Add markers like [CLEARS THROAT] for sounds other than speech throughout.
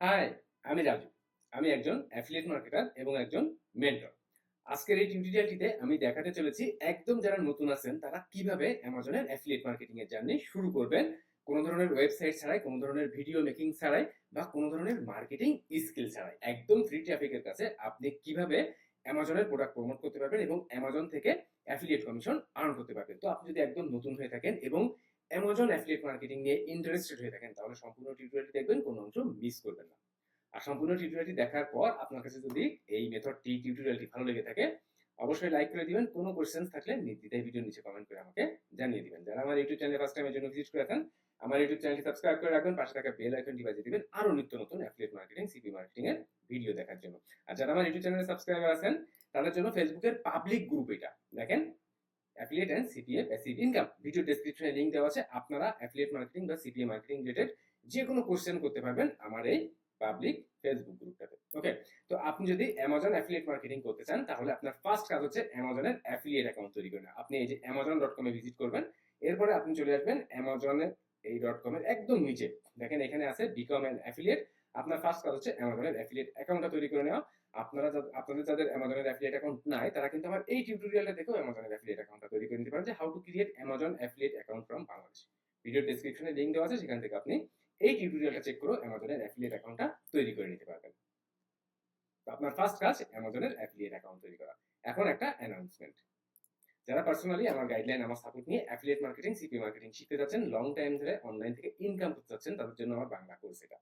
High, আমি রাজু। আমি একজন অ্যাফিলিয়েট মার্কেটার এবং একজন মেন্টর আজকের এই টিউটোরিয়ালটিতে আমি দেখাতে চলেছি একদম যারা নতুন আছেন, তারা কীভাবে অ্যামাজনের অ্যাফিলিয়েট মার্কেটিং এর জার্নি শুরু করবেন। কোনো ধরনের ওয়েবসাইট ছাড়াই, কোনো ধরনের ভিডিও মেকিং ছাড়াই বা কোনো ধরনের মার্কেটিং স্কিল ছাড়াই। একদম ফ্রি ট্রাফিকের কাছে আপনি কীভাবে অ্যামাজনের প্রোডাক্ট প্রমোট করতে পারবেন এবং অ্যামাজন থেকে অ্যাফিলিয়েট কমিশন আর্ন করতে পারবেন। তো আপনি যদি একদম নতুন হয়ে থাকেন এবং অ্যামাজন অ্যাফিলিয়েট মার্কেটিং নিয়ে ইন্টারেস্টেড হয়ে থাকেন, তাহলে সম্পূর্ণ টিউটোরিয়ালটি দেখবেন, কোনো অংশ মিস করবেন না। আর সম্পূর্ণ টিউটোরিয়ালটি দেখার পর আপনার কাছে যদি এই মেথডটি টিউটোরিয়ালটি ভালো লেগে থাকে, অবশ্যই লাইক করে দিবেন, কোনো কোয়েশ্চেন্স থাকলে নির্দ্বিধায় ভিডিও নিচে কমেন্ট করে আমাকে জানিয়ে দিবেন। যারা আমার ইউটিউব চ্যানেলে ফার্স্ট টাইমের জন্য ভিজিট করে থাকেন আমার ইউটিউব চ্যানেলটি সাবস্ক্রাইব করে রাখবেন, পাশে থাকা বেল আইকনটি বাজিয়ে দিবেন আরও নিত্য নতুন অ্যাফিলিয়েট মার্কেটিং সিপি মার্কেটিং এর ভিডিও দেখার জন্য। আর যারা আমার ইউটিউব চ্যানেলে সাবস্ক্রাইবার আছেন, তাদের জন্য ফেসবুকের পাবলিক গ্রুপ এটা। দেখেন affiliate and CPA passive income video ডেসক্রিপশনে লিংক দেওয়া আছে। আপনারা অ্যাফিলিয়েট মার্কেটিং বা সিপিএ মার্কেটিং রিলেটেড যে কোনো কোশ্চেন করতে পারবেন আমার এই পাবলিক ফেসবুক গ্রুপটাতে ওকে তো আপনি যদি অ্যামাজন অ্যাফিলিয়েট মার্কেটিং করতে চান, তাহলে আপনার ফার্স্ট কাজ হচ্ছে অ্যামাজনের অ্যাফিলিয়েট অ্যাকাউন্ট তৈরি করে নেওয়া। আপনি এই যে অ্যামাজন ডট কমে ভিজিট করবেন, এরপরে আপনি চলে আসবেন অ্যামাজনের এই ডট কমের একদম নিচে। দেখেন এখানে আছে বিকম অ্যান অ্যাফিলিয়েট আপনার ফার্স্ট কাজ হচ্ছে অ্যামাজনের অ্যাফিলিয়েট অ্যাকাউন্টটা তৈরি করে নেওয়া। আপনারা আপনাদের যাদের অ্যামাজনের অ্যাফিলিয়েট অ্যাকাউন্ট নাই, তারা কিন্তু আমার এই টিউটোরিয়ালটা দেখেও অ্যামাজনের অ্যাফিলিয়েট অ্যাকাউন্টটা তৈরি করে নিতে পারেন যে how to create Amazon affiliate account from Bangladesh video ডেসক্রিপশনে লিঙ্ক দেওয়া আছে, সেখান থেকে আপনি এই টিউটোরিয়ালটা চেক করে অ্যামাজনের অ্যাফিলিয়েট অ্যাকাউন্টটা তৈরি করে নিতে পারবেন। আপনার ফার্স্ট কাজ অ্যামাজনের অ্যাফিলিয়েট অ্যাকাউন্ট তৈরি করা। এখন একটা অ্যানাউন্সমেন্ট যারা পার্সোনালি আমার গাইডলাইন আমার সাপোর্ট নিয়ে অ্যাফিলিয়েট মার্কেটিং সিপি মার্কেটিং শিখতে যাচ্ছেন লং টাইম ধরে অনলাইন থেকে ইনকাম করতে যাচ্ছেন, তাদের জন্য আমার বাংলা কোর্স এটা।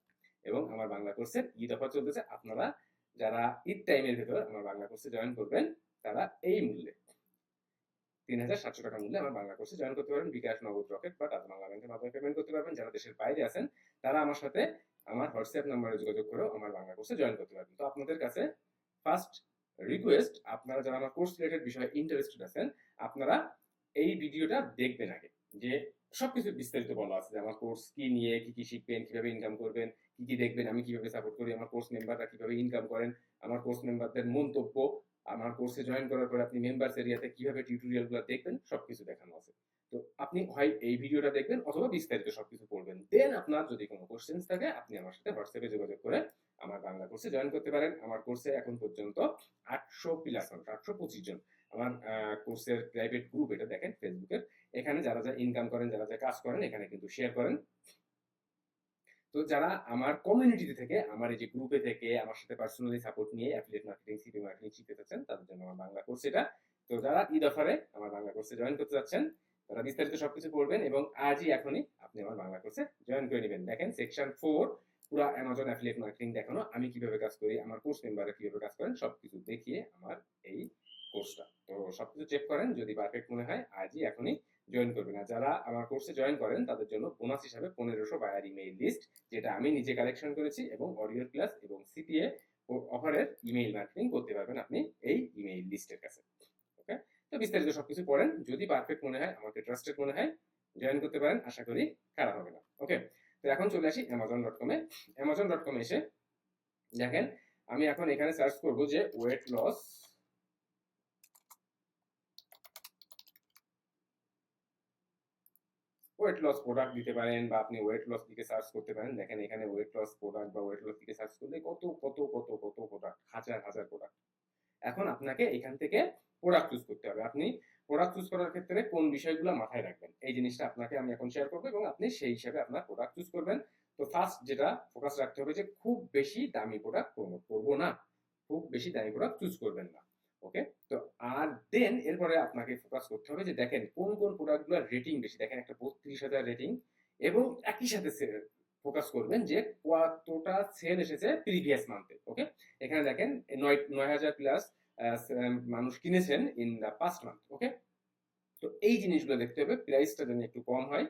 এবং আমার বাংলা কোর্সের ঈদ অফার চলতেছে, আপনারা যারা ঈদ টাইমের ভেতর আমার বাংলা কোর্সে জয়েন করবেন, তারা এই মূল্যে তিন হাজার সাতশো টাকা মূল্যে আমার বাংলা কোর্সে জয়েন করতে পারবেন। বিকাশ নগদ রকেট বা টাটা বাংলা ব্যাংকের মাধ্যমে পেমেন্ট করতে পারবেন। যারা দেশের বাইরে আছেন, তারা আমার সাথে আমার হোয়াটসঅ্যাপ নাম্বারে যোগাযোগ করেও আমার বাংলা কোর্সে জয়েন করতে পারবেন। তো আপনাদের কাছে ফার্স্ট রিকোয়েস্ট আপনারা যারা আমার কোর্স রিলেটেড বিষয়ে ইন্টারেস্টেড আছেন, আপনারা এই ভিডিওটা দেখবেন আগে, যে সবকিছু বিস্তারিত বলা আছে, যে আমার কোর্স কি নিয়ে, কি কি শিখবেন, কীভাবে ইনকাম করবেন, কি কি দেখবেন, আমি কীভাবে সাপোর্ট করি, আমার কোর্স মেম্বাররা কীভাবে ইনকাম করেন, আমার কোর্স মেম্বারদের মন্তব্য, আমার কোর্সে জয়েন করার পরে আপনি মেম্বার্স এরিয়াতে কীভাবে টিউটোরিয়ালগুলো দেখবেন, সবকিছু দেখানো আছে। তো আপনি হয় এই ভিডিওটা দেখবেন অথবা বিস্তারিত সবকিছু পড়বেন। দেন আপনার যদি কোনো কোশ্চেন্স থাকে, আপনি আমার সাথে হোয়াটসঅ্যাপে যোগাযোগ করে আমার বাংলা কোর্সে জয়েন করতে পারেন। আমার কোর্সে এখন পর্যন্ত আটশো প্লাস আটশো পঁচিশ জন আমার কোর্সের প্রাইভেট গ্রুপ এটা দেখেন ফেসবুকের। এখানে যারা যা ইনকাম করেন, যারা যা কাজ করেন, এখানে কিন্তু শেয়ার করেন। তো যারা আমার কমিউনিটি থেকে, আমার এই যে গ্রুপে থেকে, আমার সাথে পার্সোনালি সাপোর্ট নিয়ে অ্যাফিলিয়েট মার্কেটিং সিপি মার্কেটিং শিখতে চাচ্ছেন, তাদের জন্য আমার বাংলা কোর্স এটা। তো যারা ঈদ অফারে আমার বাংলা কোর্সে জয়েন করতে চাচ্ছেন, তারা বিস্তারিত সবকিছু পড়বেন এবং আজই, এখনই আপনি আমার বাংলা কোর্সে জয়েন করে নেবেন। দেখেন সেকশন ফোর পুরো অ্যামাজন অ্যাফিলিয়েট মার্কেটিং দেখানো। আমি কীভাবে কাজ করি, আমার কোর্স মেম্বাররা কীভাবে কাজ করেন, সবকিছু দেখিয়ে আমার এই কোর্সটা তো সবকিছু চেক করেন, যদি পারফেক্ট মনে হয়, আজই এখনই জয়েন করবেন। আর যারা আমার কোর্সে জয়েন করেন, তাদের জন্য বোনাস হিসাবে পনেরোশো বায়ার ইমেইল লিস্ট যেটা আমি নিজে কালেকশন করেছি এবং অডিও ক্লাস এবং সিপিএ অফারের ইমেইল মার্কেটিং করতে পারবেন আপনি এই ইমেইল লিস্টের কাছে। ওকে তো বিস্তারিত সবকিছু পড়েন। যদি পারফেক্ট মনে হয়, আমাকে ট্রাস্টেড মনে হয় জয়েন করতে পারেন। আশা করি খারাপ হবে না। ওকে তো এখন চলে আসি অ্যামাজন ডট কমে অ্যামাজন ডট কমে এসে দেখেন, আমি এখন এখানে সার্চ করব যে weight loss weight loss product দিতে পারেন বা আপনি ওয়েট লস দিকে সার্চ করতে পারেন। দেখেন এখানে ওয়েট লস প্রোডাক্ট বা ওয়েট লস দিকে সার্চ করলে কত কত কত কত প্রোডাক্ট হাজার হাজার প্রোডাক্ট এখন আপনাকে এখান থেকে প্রোডাক্ট চুজ করতে হবে। আপনি প্রোডাক্ট চুজ করার ক্ষেত্রে কোন বিষয়গুলো মাথায় রাখবেন? এই জিনিসটা আপনাকে আমি এখন শেয়ার করব এবং আপনি সেই হিসাবে আপনার প্রোডাক্ট চুজ করবেন। তো ফার্স্ট যেটা ফোকাস রাখতে হবে যে খুব বেশি দামি প্রোডাক্ট প্রমোট করব না। খুব বেশি দামি প্রোডাক্ট চুজ করবেন না। ওকে তো, আর দেন এরপরে আপনাকে ফোকাস করতে হবে যে দেখেন কোন কোন প্রোডাক্টগুলোর রেটিং বেশি? দেখেন একটা বত্রিশ হাজার রেটিং এবং একই সাথে ফোকাস করবেন যে কতটা সেল এসেছে প্রিভিয়াস মান্থে ওকে এখানে দেখেন নয় নয় হাজার প্লাস মানুষ কিনেছেন in the past month okay তো এই জিনিসগুলো দেখতে হবে প্রাইসটা যেন একটু কম হয়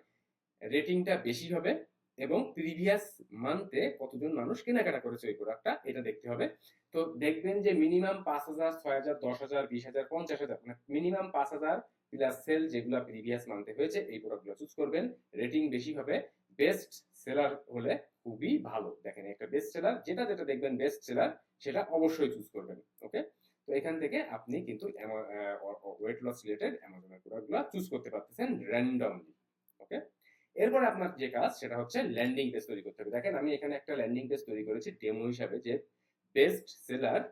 রেটিংটা বেশি হবে এবং প্রিভিয়াস মান্থে কতজন মানুষ কেনাকাটা করেছে ওই প্রোডাক্টটা এটা দেখতে হবে। তো দেখবেন যে মিনিমাম পাঁচ হাজার, ছয় হাজার, দশ হাজার, বিশ হাজার, পঞ্চাশ হাজার মানে মিনিমাম পাঁচ হাজার প্লাস সেল যেগুলো প্রিভিয়াস মান্থে হয়েছে, এই প্রোডাক্টগুলো চুজ করবেন। রেটিং বেশি হবে। বেস্ট সেলার হলে খুবই ভালো। দেখেন, একটা বেস্ট সেলার যেটা যেটা দেখবেন বেস্ট সেলার সেটা অবশ্যই চুজ করবেন ওকে তো এখান থেকে আপনি কিন্তু ওয়েট লস রিলেটেড অ্যামাজনের প্রোডাক্টগুলো চুজ করতে পারতেছেন র্যান্ডমলি ওকে এরপরে আপনার যে কাজ, সেটা হচ্ছে ল্যান্ডিং পেজ তৈরি করতে হবে। দেখেন, আমি এখানে একটা ল্যান্ডিং পেজ তৈরি করেছি ডেমো হিসাবে যে best seller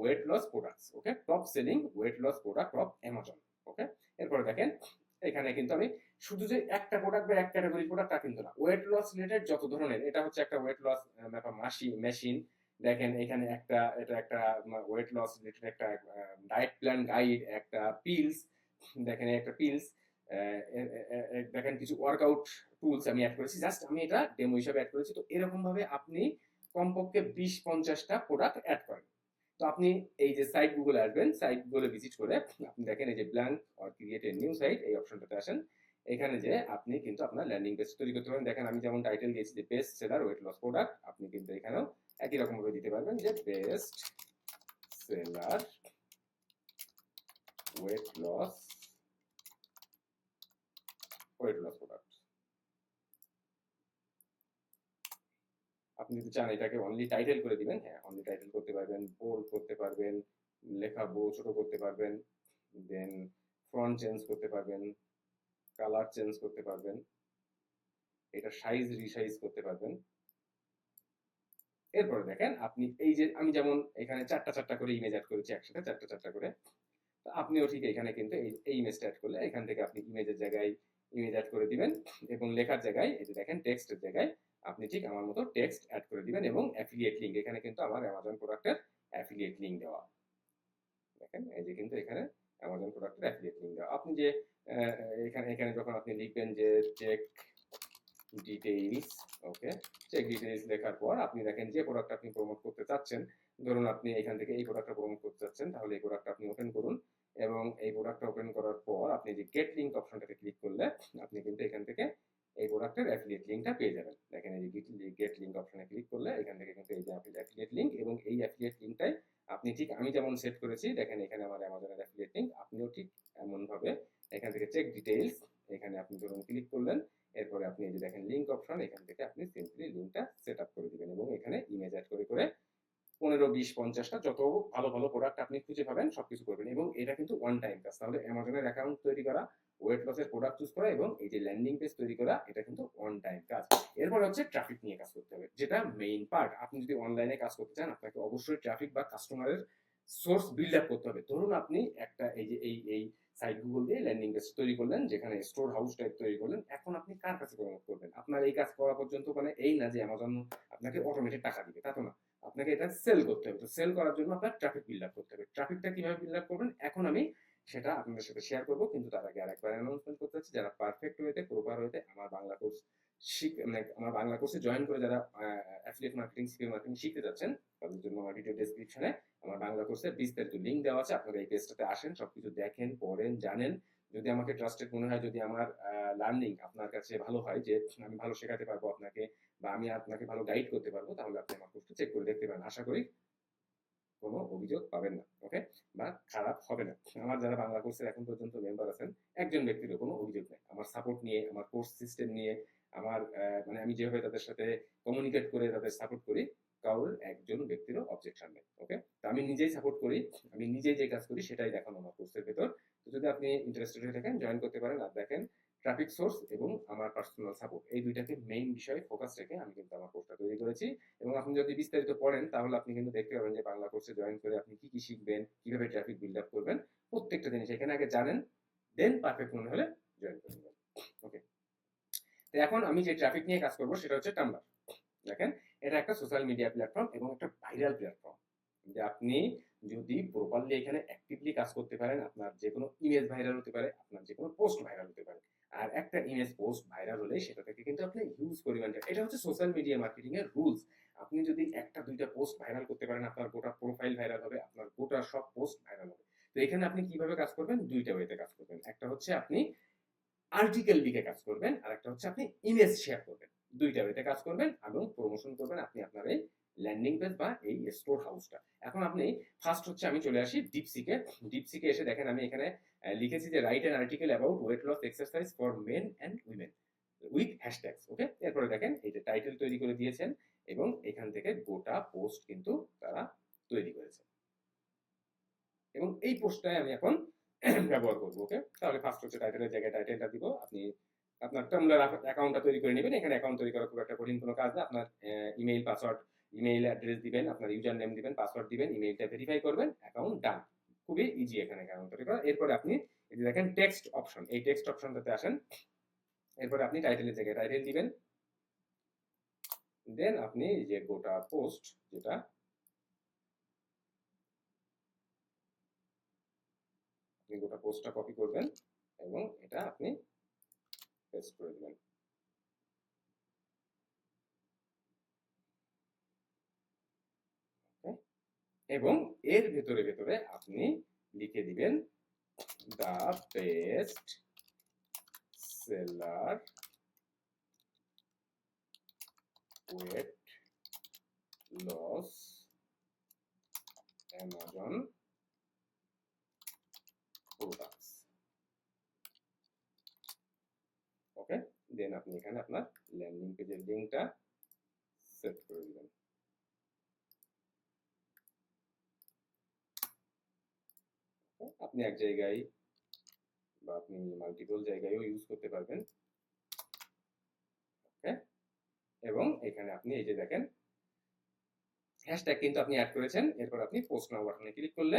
weight loss products okay top selling weight loss product of Amazon okay এরপরে দেখেন, এখানে কিন্তু আমি শুধু যে একটা প্রোডাক্ট বা এক ক্যাটাগরি প্রোডাক্ট তা কিন্তু না ওয়েট লস রিলেটেড যত ধরনের, এটা হচ্ছে একটা ওয়েট লস মাসি মেশিন দেখেন, এখানে একটা, এটা একটা ওয়েট লস রিলেটেড একটা ডায়েট প্ল্যান গাইড একটা পিলস দেখেন, একটা পিলস দেখেন কিছু ওয়ার্কআউট টুলস আমি অ্যাড করেছি। জাস্ট আমি এটা ডেমো হিসাবে অ্যাড করেছি। তো এরকম ভাবে আপনি কমপক্ষে বিশ পঞ্চাশটা প্রোডাক্ট অ্যাড করেন। তো আপনি এই যে সাইট গুগলে আসবেন সাইট গুগলে ভিজিট করে আপনি দেখেন এই যে blank or create a new site এই অপশনটাতে আসেন। এখানে যে আপনি কিন্তু আপনার ল্যান্ডিং পেজ তৈরি করতে পারেন। দেখেন আমি যেমন টাইটেল দিয়েছি যে best seller weight loss product আপনি কিন্তু এখানেও একই রকম ভাবে দিতে পারবেন যে best seller weight loss weight product আপনি যদি চান এটাকে অনলি টাইটেল করে দিবেন হ্যাঁ অনলি টাইটেল করতে পারবেন বোল্ড করতে পারবেন, লেখা ছোট করতে পারবেন দেন ফ্রন্ট চেঞ্জ করতে পারবেন কালার চেঞ্জ করতে পারবেন, এটা সাইজ রিসাইজ করতে পারবেন। এরপরে দেখেন, আপনি এই যে আমি যেমন এখানে চারটা চারটা করে ইমেজ অ্যাড করেছি একসাথে, চারটা চারটা করে, তো আপনিও ঠিক এখানে কিন্তু এই ইমেজটা অ্যাড করলে এখান থেকে আপনি ইমেজের জায়গায় ইমেজ অ্যাড করে দিবেন। এবং লেখার জায়গায়, এই যে দেখেন টেক্সটের জায়গায় আপনি ঠিক আমার মতো টেক্সট অ্যাড করে দিবেন এবং অ্যাফিলিয়েট লিঙ্ক এখানে কিন্তু আমার অ্যামাজন প্রোডাক্টের অ্যাফিলিয়েট লিঙ্ক দেওয়া। দেখেন, এই যে কিন্তু এখানে অ্যামাজন প্রোডাক্টের অ্যাফিলিয়েট লিঙ্ক দেওয়া। আপনি যে এখানে এখানে যখন আপনি লিখবেন যে check details okay check details লেখার পর আপনি দেখেন যে প্রোডাক্ট আপনি প্রমোট করতে চাচ্ছেন, ধরুন আপনি এখান থেকে এই প্রোডাক্টটা প্রমোট করতে চাচ্ছেন, তাহলে এই প্রোডাক্টটা আপনি ওপেন করুন। এবং এই প্রোডাক্টটা ওপেন করার পর আপনি যে গেট লিঙ্ক অপশনটাতে ক্লিক করলে আপনি কিন্তু এখান থেকে এই প্রোডাক্টের অ্যাফিলিয়েট লিঙ্কটা পেয়ে যাবেন। দেখেন এই যে গেট লিঙ্ক অপশনে ক্লিক করলে এখান থেকে কিন্তু এই যে অ্যাফিলিয়েট লিঙ্ক এবং এই অ্যাফিলিয়েট লিঙ্কটাই আপনি ঠিক আমি যেমন সেট করেছি, দেখেন এখানে আমার অ্যামাজনের অ্যাফিলিয়েট লিঙ্ক আপনিও ঠিক এমন ভাবে এখান থেকে চেক ডিটেইলস এখানে আপনি ধরুন ক্লিক করলেন, এরপরে আপনি এই যে দেখেন লিঙ্ক অপশন এখান থেকে আপনি সিম্পলি লিঙ্কটা সেট আপ করে দিবেন এবং এখানে ইমেজ অ্যাড করে করে পনেরো বিশ পঞ্চাশটা যত ভালো ভালো প্রোডাক্ট আপনি খুঁজে পাবেন, সবকিছু করবেন এবং এটা কিন্তু ওয়ান টাইম কাজ। তাহলে অ্যামাজনের অ্যাকাউন্ট তৈরি করা ওয়েট লসের প্রোডাক্ট চুজ করা এবং এই যে ল্যান্ডিং পেজ তৈরি করা, এটা কিন্তু ওয়ান টাইম কাজ। এরপর হচ্ছে ট্রাফিক নিয়ে কাজ করতে হবে, যেটা মেইন পার্ট আপনি যদি অনলাইনে কাজ করতে চান, আপনাকে অবশ্যই ট্রাফিক বা কাস্টমারের সোর্স বিল্ড আপ করতে হবে। ধরুন আপনি একটা এই যে, এই এই সাইট গুগল দিয়ে ল্যান্ডিং পেজ তৈরি করলেন, যেখানে স্টোর হাউস টাইপ তৈরি করলেন, এখন আপনি কার কাছে করবেন? আপনার এই কাজ করা পর্যন্ত মানে এই না যে অ্যামাজন আপনাকে অটোমেটিক টাকা দিবে, তা তো না। আপনাকে এটা সেল করতে হবে। তো সেল করার জন্য আপনার ট্রাফিক বিল্ড আপ করতে হবে। ট্রাফিকটা কীভাবে বিল্ড আপ করবেন? এখন আমি সেটা আপনাদের সাথে শেয়ার করব, কিন্তু তার আগে আরেকবার অ্যানাউন্সমেন্ট করতে হচ্ছে যারা পারফেক্ট ওয়েতে প্রপার ওয়েতে আমার বাংলা কোর্স শিখ মানে আমার বাংলা কোর্সে জয়েন করে যারা অ্যাফিলিয়েট মার্কেটিং সিপিএম মার্কেটিং শিখতে যাচ্ছেন, তাদের জন্য আমার ভিডিও ডেসক্রিপশনে আমার বাংলা কোর্সের বিস্তারিত লিঙ্ক দেওয়া আছে। আপনারা এই পেজটাতে আসেন, সবকিছু দেখেন, পড়েন, জানেন। যদি আমাকে ট্রাস্টেড মনে হয়, যদি আমার লার্নিং আপনার কাছে ভালো হয়, যে আমি ভালো শেখাতে পারব আপনাকে বা আমি আপনাকে ভালো গাইড করতে পারব, তাহলে আপনি আমার চেক করে দেখতে পারেন। আশা করি কোনো অভিযোগ পাবেন না ওকে বা খারাপ হবে না। আমার যারা বাংলা কোর্সের এখন পর্যন্ত মেম্বার আছেন, একজন ব্যক্তিরও কোনো অভিযোগ নেই। আমার সাপোর্ট নিয়ে, আমার কোর্স সিস্টেম নিয়ে, আমার মানে আমি যেভাবে তাদের সাথে কমিউনিকেট করে তাদের সাপোর্ট করি, কারোর একজন ব্যক্তিরও অবজেকশন নেই ওকে তো আমি নিজেই সাপোর্ট করি, আমি নিজেই যে কাজ করি, সেটাই দেখানো আমার কোর্সের ভেতর। তো যদি আপনি ইন্টারেস্টেড হয়ে থাকেন জয়েন করতে পারেন আর দেখেন ট্রাফিক সোর্স এবং আমার পার্সোনাল সাপোর্ট এই দুইটাকে মেইন বিষয়ে ফোকাস রেখে আমি কিন্তু আমার কোর্সটা তৈরি করেছি। এবং আপনি যদি বিস্তারিত পড়েন, তাহলে আপনি কিন্তু দেখতে পাবেন যে বাংলা কোর্সে জয়েন করে আপনি কি কি শিখবেন, কীভাবে ট্রাফিক বিল্ড আপ করবেন, প্রত্যেকটা জিনিস এখানে আগে জানেন দেন পারফেক্ট মনে হলে জয়েন করে নেবেন। ওকে তো এখন আমি যে ট্রাফিক নিয়ে কাজ করব, সেটা হচ্ছে টাম্বার দেখেন, এটা একটা সোশ্যাল মিডিয়া প্ল্যাটফর্ম এবং একটা ভাইরাল প্ল্যাটফর্ম যে আপনি যদি প্রপারলি এখানে অ্যাক্টিভলি কাজ করতে পারেন, আপনার যে কোনো ইমেজ ভাইরাল হতে পারে, আপনার যে কোনো পোস্ট ভাইরাল হতে পারে। আর একটা ইমেজ পোস্ট ভাইরাল হলে সেটা থেকে কিন্তু আপনি হিউজ পরিমাণ এটা হচ্ছে সোশ্যাল মিডিয়া মার্কেটিং এর রুলস আপনি যদি একটা, দুইটা পোস্ট ভাইরাল করতে পারেন, আপনার গোটা প্রোফাইল ভাইরাল হবে, আপনার গোটা সব পোস্ট ভাইরাল হবে। তো এখানে আপনি কীভাবে কাজ করবেন? দুইটা ওয়েতে কাজ করবেন। একটা হচ্ছে আপনি আর্টিকেল লিখে কাজ করবেন আর একটা হচ্ছে আপনি ইমেজ শেয়ার করবেন। দুইটা ওয়েতে কাজ করবেন এবং প্রমোশন করবেন। আপনি আপনার এই ল্যান্ডিং পেজ বা এই স্টোর হাউসটা। এখন আপনি ফার্স্ট হচ্ছে আমি চলে আসি ডিপসিকে ডিপসিকে এসে দেখেন আমি এখানে লিখেছি যে write an article about weight loss exercise for men and women with hashtags okay এরপরে দেখেন এই যে টাইটেল তৈরি করে দিয়েছেন এবং এখান থেকে গোটা পোস্ট কিন্তু তারা তৈরি করেছে। এবং এই পোস্টটাই আমি এখন ব্যবহার করব ওকে তাহলে ফার্স্ট হচ্ছে টাইটেলের জায়গায় টাইটেলটা দিব। আপনি আপনার টামলার অ্যাকাউন্টটা তৈরি করে নেবেন। এখানে অ্যাকাউন্ট তৈরি করা খুব একটা কঠিন কোনো কাজ না। আপনার ইমেইল পাসওয়ার্ড ইমেইল অ্যাড্রেস দিবেন, আপনার ইউজার নেম দিবেন পাসওয়ার্ড দিবেন ইমেইলটা ভেরিফাই করবেন অ্যাকাউন্ট ডান খুবই ইজি এখানে অ্যাকাউন্ট করা। এরপরে আপনি এই দেখেন টেক্সট অপশন এই টেক্সট অপশনটাতে আসেন। এরপরে আপনি টাইটেলের জায়গায় টাইটেল দিবেন। দেন আপনি যে গোটা পোস্ট যেটা, আপনি গোটা পোস্টটা কপি করবেন এবং এটা আপনি পেস্ট করে দিবেন। এবং এর ভেতরে ভেতরে আপনি লিখে দিবেন the best seller weight loss Amazon products. Okay, then আপনি এখানে আপনার ল্যান্ডিং পেজের লিঙ্কটা সেট করে দিবেন। আপনি এক জায়গায় বা আপনি মাল্টিপল জায়গায়ও ইউজ করতে পারবেন। ওকে এবং এখানে আপনি এই যে দেখেন হ্যাশট্যাগ কিন্তু আপনি অ্যাড করেছেন, এরপর আপনি পোস্ট নাও বাটনে ক্লিক করলে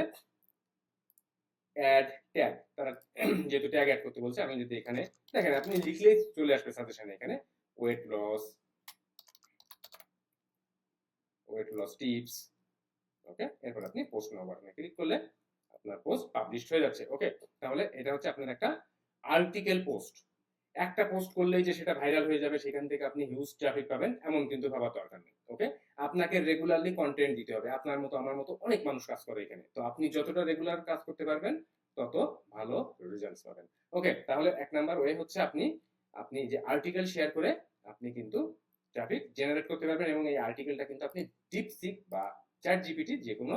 অ্যাড ট্যাগ তারা [CLEARS THROAT] যেহেতু ট্যাগ অ্যাড করতে বলছে, আমি যদি এখানে, দেখেন আপনি লিখলেই চলে আসবে সাজেশনে এখানে weight loss weight loss tips okay এরপর আপনি পোস্ট নাও বাটনে ক্লিক করলে আপনার পোস্ট পাবলিশড হয়ে যাচ্ছে ওকে তাহলে এটা হচ্ছে আপনার একটা আর্টিকেল পোস্ট একটা পোস্ট করলেই যে সেটা ভাইরাল হয়ে যাবে, সেখান থেকে আপনি হিউজ ট্রাফিক পাবেন, এমন কিন্তু ভাবার দরকার নেই ওকে আপনাকে রেগুলারলি কন্টেন্ট দিতে হবে, আপনার মতো, আমার মতো অনেক মানুষ কাজ করে এখানে। তো আপনি যতটা রেগুলার কাজ করতে পারবেন, তত ভালো রেজাল্টস পাবেন ওকে তাহলে এক নাম্বার ওয়ে হচ্ছে আপনি আপনি যে আর্টিকেল শেয়ার করে আপনি কিন্তু ট্রাফিক জেনারেট করতে পারবেন এবং এই আর্টিকেলটা কিন্তু আপনি ডিপসিক বা চ্যাট জিপিটি যে কোনো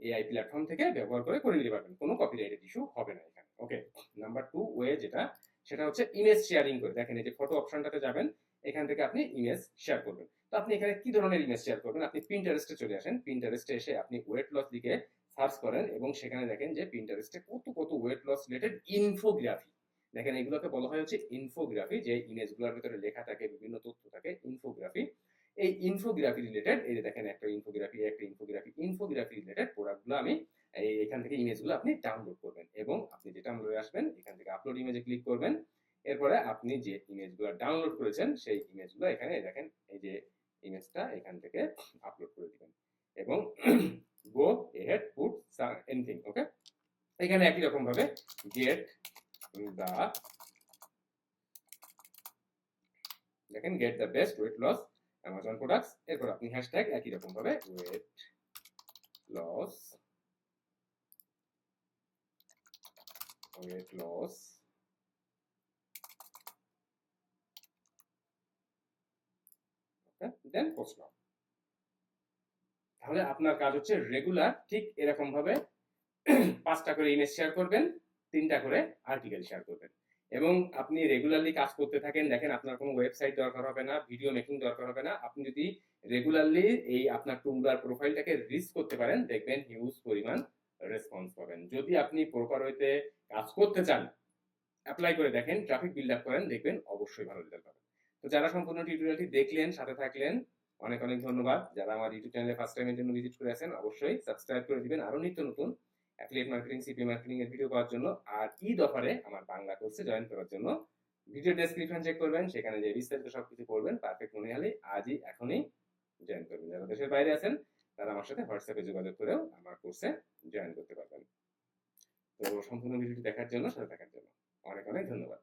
এআই প্ল্যাটফর্ম থেকে ব্যবহার করে করে নিতে পারবেন। কোনো কপিরাইটেড ইস্যু হবে না এখানে ওকে নাম্বার টু ওয়ে যেটা, সেটা হচ্ছে ইমেজ শেয়ারিং করে। দেখেন এই যে ফটো অপশনটাতে যাবেন, এখান থেকে আপনি ইমেজ শেয়ার করবেন। তো আপনি এখানে কি ধরনের ইমেজ শেয়ার করবেন? আপনি পিন্টারেস্টে চলে আসেন। পিন্টারেস্টে এসে আপনি ওয়েট লস দিকে সার্চ করেন এবং সেখানে দেখেন যে পিন্টারেস্টে কত কত ওয়েট লস রিলেটেড ইনফোগ্রাফি দেখেন এগুলোকে বলা হয় হচ্ছে ইনফোগ্রাফি যে ইমেজগুলোর ভিতরে লেখা থাকে, বিভিন্ন তথ্য থাকে ইনফোগ্রাফি এই ইনফোগ্রাফি রিলেটেড এই যে দেখেন একটা ইনফোগ্রাফি একটা ইনফোগ্রাফি ইনফোগ্রাফি রিলেটেড প্রোডাক্টগুলো আমি এখান থেকে ইমেজগুলো আপনি ডাউনলোড করবেন এবং আপনি যে ডাউনলোডে আসবেন, এখান থেকে আপলোড ইমেজে ক্লিক করবেন। এরপরে আপনি যে ইমেজগুলো ডাউনলোড করেছেন, সেই ইমেজগুলো এখানে দেখেন, এই যে ইমেজটা এখান থেকে আপলোড করে দিবেন এবং go head put anything okay এখানে একই রকম ভাবে গেট দা দেখেন get the best weight loss Amazon products এরপর আপনি হ্যাশট্যাগ একই রকম ভাবে weight loss weight loss then post now তাহলে আপনার কাজ হচ্ছে রেগুলার ঠিক এরকম ভাবে [CLEARS THROAT] পাঁচটা করে ইমেজ শেয়ার করবেন, তিনটা করে আর্টিকেল শেয়ার করবেন। এবং আপনি রেগুলারলি কাজ করতে থাকেন, দেখেন আপনার কোনো ওয়েবসাইট দরকার হবে না ভিডিও মেকিং দরকার হবে না, আপনি যদি রেগুলারলি এই আপনার টুমলার প্রোফাইলটাকে রিচ করতে পারেন, দেখবেন হিউজ পরিমাণ রেসপন্স পাবেন। যদি আপনি প্রপার ওয়েতে কাজ করতে চান অ্যাপ্লাই করে দেখেন ট্রাফিক বিল্ড আপ করেন, দেখবেন অবশ্যই ভালো রেজাল্ট পাবেন। তো যারা সম্পূর্ণ টিউটোরিয়ালটি দেখলেন, সাথে থাকলেন, অনেক অনেক ধন্যবাদ। যারা আমার ইউটিউব চ্যানেলে ফার্স্ট টাইমের জন্য ভিজিট করে আছেন, অবশ্যই সাবস্ক্রাইব করে দিবেন। আরও নিত্য নতুন অ্যাফিলিয়েট মার্কেটিং সিপি মার্কেটিং এর ভিডিও পাওয়ার জন্য আর ঈদ অফারে আমার বাংলা কোর্সে জয়েন করার জন্য ভিডিও ডেসক্রিপশন চেক করবেন, সেখানে যে বিস্তারিত সবকিছু পড়বেন পারফেক্ট মনে হলে আজই এখনই জয়েন করবেন। যারা দেশের বাইরে আছেন, তারা আমার সাথে হোয়াটসঅ্যাপে যোগাযোগ করেও আমার কোর্সে জয়েন করতে পারবেন। তো সম্পূর্ণ ভিডিওটি দেখার জন্য, সাথে থাকার জন্য অনেক অনেক ধন্যবাদ।